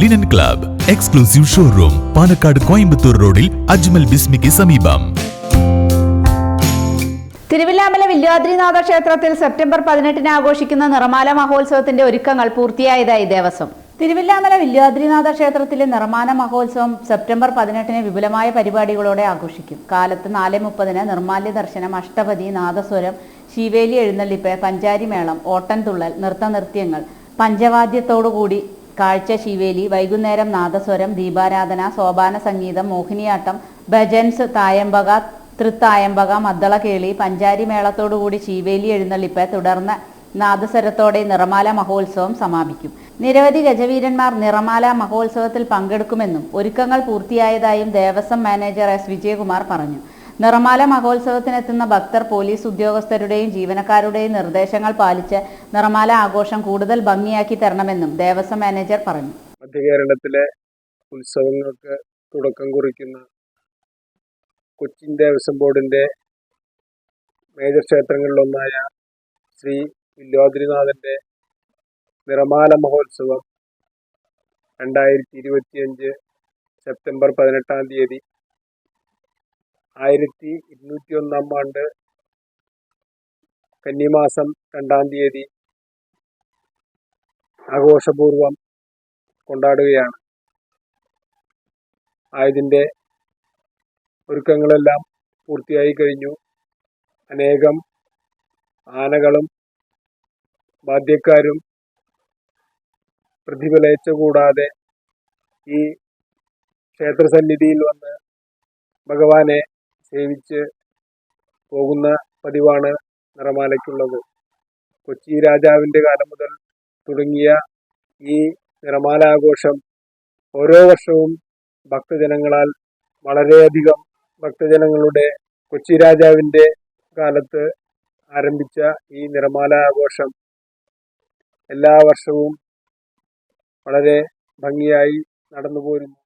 Linen club exclusive showroom Palakkad Coimbatore റോഡിൽ അജ്മൽ ബിസ്മിക്ക് സമീപം. തിരുവില്ലാമല വില്യാദ്രിനാഥ ക്ഷേത്രത്തിൽ സെപ്റ്റംബർ പതിനെട്ടിന് ആഘോഷിക്കുന്ന നിറമാല മഹോത്സവത്തിന്റെ ഒരുക്കങ്ങൾ പൂർത്തിയായതായി ദേവസ്വം. തിരുവില്ലാമല വില്യാദ്രിനാഥ ക്ഷേത്രത്തിലെ നിർമ്മാണ മഹോത്സവം സെപ്റ്റംബർ പതിനെട്ടിന് വിപുലമായ പരിപാടികളോടെ ആഘോഷിക്കും. കാലത്ത് നാല് മുപ്പതിന് നിർമാല്യ ദർശനം അഷ്ടപതി നാദസ്വരം ശിവേലി എഴുന്നള്ളിപ്പ് പഞ്ചാരിമേളം ഓട്ടൻതുള്ളൽ നൃത്തനൃത്യങ്ങൾ പഞ്ചവാദ്യത്തോടുകൂടി കാഴ്ച ശിവേലി വൈകുന്നേരം നാദസ്വരം ദീപാരാധന സോപാന സംഗീതം മോഹിനിയാട്ടം ഭജൻസ് തായമ്പക തൃത്തായമ്പക മദ്ദളകേളി പഞ്ചാരി മേളത്തോടുകൂടി ശിവേലി എഴുന്നള്ളിപ്പ് തുടർന്ന് നാദസ്വരത്തോടെ നിറമാല മഹോത്സവം സമാപിക്കും. നിരവധി ഗജവീരന്മാർ നിറമാല മഹോത്സവത്തിൽ പങ്കെടുക്കുമെന്നും ഒരുക്കങ്ങൾ പൂർത്തിയായതായും ദേവസ്വം മാനേജർ എസ്. വിജയകുമാർ പറഞ്ഞു. നിറമാല മഹോത്സവത്തിനെത്തുന്ന ഭക്തർ പോലീസ് ഉദ്യോഗസ്ഥരുടെയും ജീവനക്കാരുടെയും നിർദ്ദേശങ്ങൾ പാലിച്ച് നിറമാല ആഘോഷം കൂടുതൽ ഭംഗിയാക്കി തരണമെന്നും ദേവസ്വം മാനേജർ പറഞ്ഞു. മധ്യകേരളത്തിലെ ഉത്സവങ്ങൾക്ക് തുടക്കം കുറിക്കുന്ന കൊച്ചിൻ ദേവസ്വം ബോർഡിന്റെ മേജർ ക്ഷേത്രങ്ങളിലൊന്നായ ശ്രീ വില്വാദ്രിനാഥന്റെ നിറമാല മഹോത്സവം രണ്ടായിരത്തി ഇരുപത്തിയഞ്ച് സെപ്റ്റംബർ പതിനെട്ടാം തീയതി ആയിരത്തി ഇരുന്നൂറ്റി ഒന്നാം ആണ്ട് കന്നിമാസം രണ്ടാം തീയതി ആഘോഷപൂർവം കൊണ്ടാടുകയാണ്. ആയതിന്റെ ഒരുക്കങ്ങളെല്ലാം പൂർത്തിയായി കഴിഞ്ഞു. അനേകം ആനകളും വാദ്യക്കാരും പ്രതിഫലേച്ച കൂടാതെ ഈ ക്ഷേത്രസന്നിധിയിൽ വന്ന് ഭഗവാനെ സേവിച്ച് പോകുന്ന പതിവാണ് നിറമാലയ്ക്കുള്ളത്. കൊച്ചി രാജാവിന്റെ കാലം മുതൽ തുടങ്ങിയ ഈ നിറമാലാഘോഷം ഓരോ വർഷവും ഭക്തജനങ്ങളാൽ വളരെയധികം ഭക്തജനങ്ങളുടെ കൊച്ചി രാജാവിന്റെ കാലത്ത് ആരംഭിച്ച ഈ നിറമാല ആഘോഷം എല്ലാ വർഷവും വളരെ ഭംഗിയായി നടന്നു പോരുന്നു